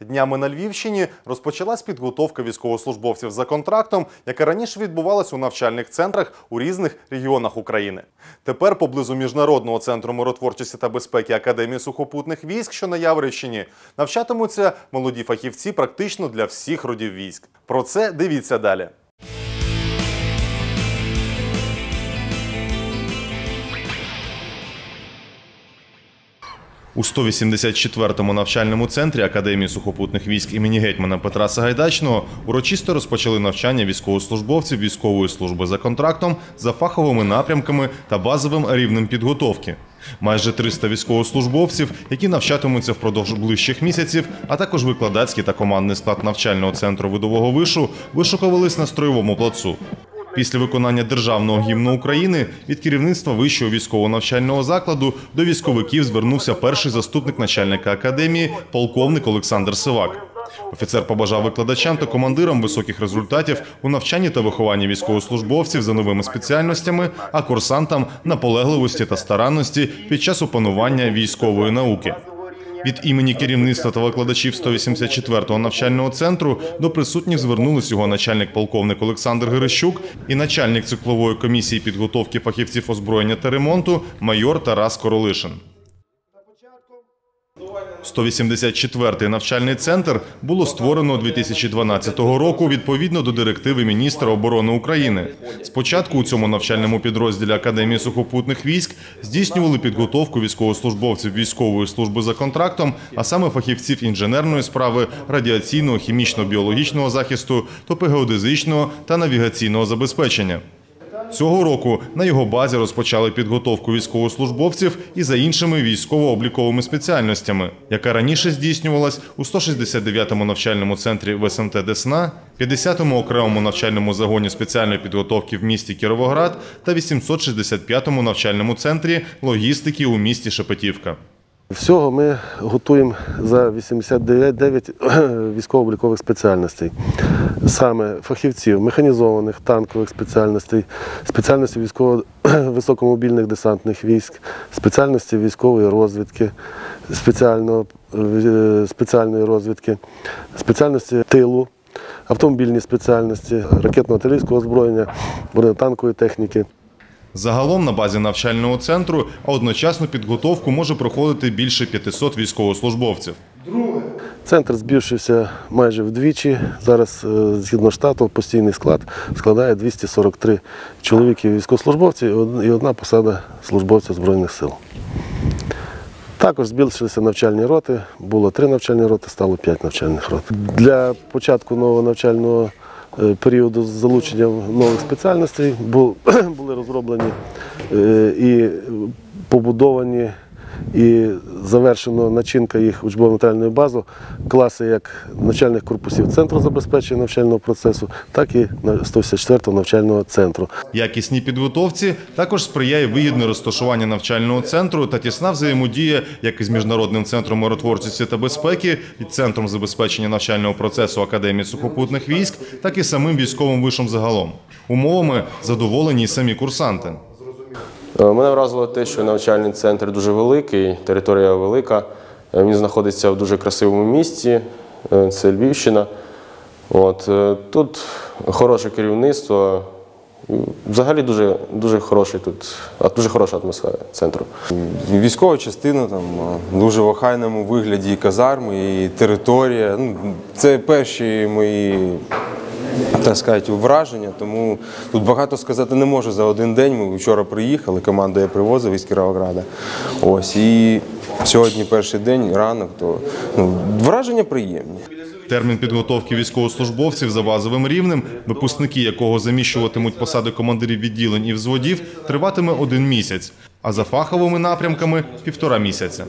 Днями на Львівщині розпочалась підготовка військовослужбовців за контрактом, яка раніше відбувалась у навчальних центрах у різних регіонах України. Тепер поблизу міжнародного центру миротворчості та безпеки Академії сухопутних військ, що на Яворівщині, навчатимуться молоді фахівці практично для всіх родів військ. Про це дивіться далі. У 184-му навчальному центрі Академії сухопутних військ імені гетьмана Петра Сагайдачного урочисто розпочали навчання військовослужбовців військової служби за контрактом за фаховими напрямками та базовим рівнем підготовки. Майже 300 військовослужбовців, які навчатимуться впродовж ближчих місяців, а також викладацький та командний склад навчального центру видового вишу вишукувались на строєвому плацу. Після виконання державного гімну України від керівництва вищого військового навчального закладу до військовиків звернувся перший заступник начальника академії, полковник Олександр Сивак. Офіцер побажав викладачам та командирам високих результатів у навчанні та вихованні військовослужбовців за новими спеціальностями, а курсантам наполегливості та старанності під час опанування військової науки. Від імені керівництва та викладачів 184-го навчального центру до присутніх звернулись його начальник полковник Олександр Грищук і начальник циклової комісії підготовки фахівців озброєння та ремонту майор Тарас Королишин. 184-й навчальний центр було створено 2012 року відповідно до директиви міністра оборони України. Спочатку у цьому навчальному підрозділі Академії сухопутних військ здійснювали підготовку військовослужбовців військової служби за контрактом, а саме фахівців інженерної справи, радіаційного, хімічно-біологічного захисту, топогеодезичного та навігаційного забезпечення. Цього року на його базі розпочали підготовку військовослужбовців і за іншими військово-обліковими спеціальностями, яка раніше здійснювалась у 169-му навчальному центрі ВСМТ Десна, 50-му окремому навчальному загоні спеціальної підготовки в місті Кіровоград та 865-му навчальному центрі логістики у місті Шепетівка. Всього ми готуємо за 89 військово-облікових спеціальностей. Саме фахівців механізованих танкових спеціальностей, спеціальності військово високомобільних десантних військ, спеціальності військової розвідки, е, спеціальної розвідки, спеціальності тилу, автомобільні спеціальності, ракетно-артилерійського озброєння, бронетанкової техніки. Загалом на базі навчального центру одночасну підготовку може проходити більше 500 військовослужбовців. Центр збільшився майже вдвічі. Зараз, е, згідно штату, постійний склад складає 243 чоловіки військовослужбовці і одна посада службовця Збройних сил. Також збільшилися навчальні роти. Було три навчальні роти, стало п'ять навчальних рот. Для початку нового навчального е, періоду залучення нових спеціальностей бу- були розроблені е, і побудовані і завершено начинка їх учбово-навчальної бази, класи як навчальних корпусів Центру забезпечення навчального процесу, так і на 184-го навчального центру. Якісній підготовці також сприяє вигідне розташування навчального центру та тісна взаємодія як із міжнародним центром миротворчості та безпеки і центром забезпечення навчального процесу Академії сухопутних військ, так і самим військовим вишом загалом. Умовами задоволені й самі курсанти. Е, Мене вразило те, що навчальний центр дуже великий, територія велика. Е, Він знаходиться в дуже красивому місці, е, це Львівщина. От, тут хороше керівництво. Взагалі дуже, дуже, хороший тут, дуже хороша атмосфера центру. Військова частина там дуже в вигляді і казарми, і територія. Ну, це перші мої так сказати, враження, тому тут багато сказати не можу за один день. Ми вчора приїхали, команду я привозив із Кіровограда. Ось і сьогодні перший день, ранок, то ну, враження приємні. Термін підготовки військовослужбовців за базовим рівнем, випускники якого заміщуватимуть посади командирів відділень і взводів, триватиме один місяць, а за фаховими напрямками півтора місяця.